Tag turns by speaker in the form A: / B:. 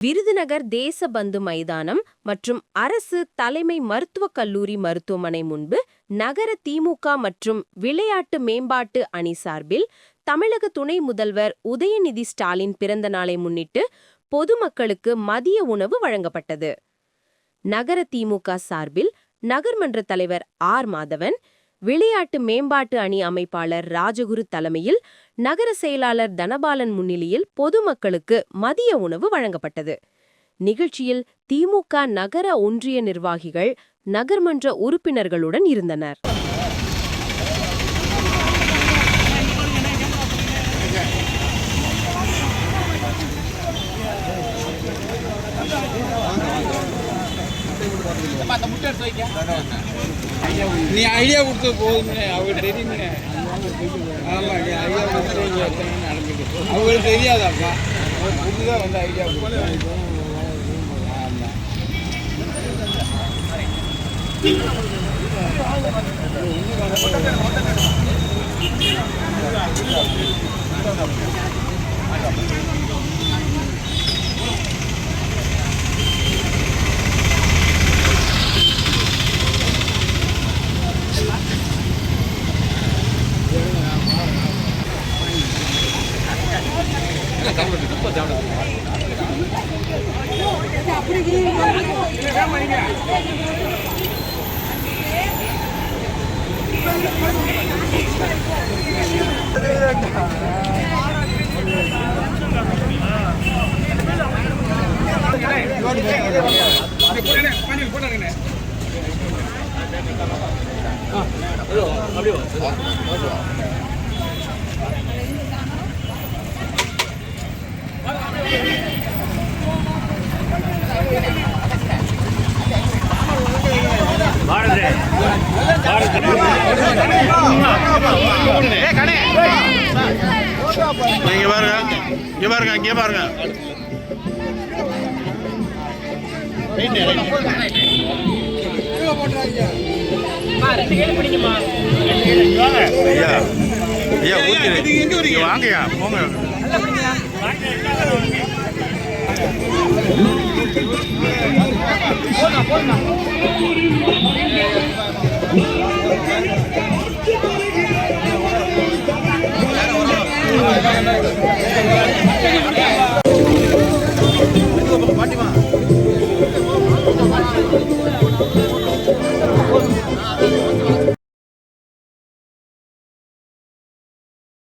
A: விருதுநகர் தேசபந்து மைதானம் மற்றும் அரசு தலைமை மருத்துவக் கல்லூரி மருத்துவமனை முன்பு நகர திமுக மற்றும் விளையாட்டு மேம்பாட்டு அணி சார்பில் தமிழக துணை முதல்வர் உதயநிதி ஸ்டாலின் பிறந்த நாளை முன்னிட்டு பொதுமக்களுக்கு மதிய உணவு வழங்கப்பட்டது. நகர திமுக சார்பில் நகர்மன்ற தலைவர் ஆர் மாதவன் விளையாட்டு மேம்பாட்டு அணி அமைப்பாளர் ராஜகுரு தலைமையில் நகர செயலாளர் தனபாலன் முன்னிலையில் பொதுமக்களுக்கு மதிய உணவு வழங்கப்பட்டது. நிகழ்ச்சியில் திமுக நகர ஒன்றிய நிர்வாகிகள் நகர்மன்ற உறுப்பினர்களுடன் இருந்தனர்.
B: நீ ஐடியா கொடுத்து போதுமே அவங்க தெரியுமே ஆமா நீ ஐடியா கொடுத்து நடந்துட்டு அவங்களுக்கு தெரியாதாப்பா புதுதாக வந்து ஐடியா கொடுத்து ஆமா
C: இங்க பாருங்க. இங்க பாருங்க இங்க பாருங்க. ஐயா ஐயா ஊத்தி வாங்கய்யா போங்க.
B: Thank you.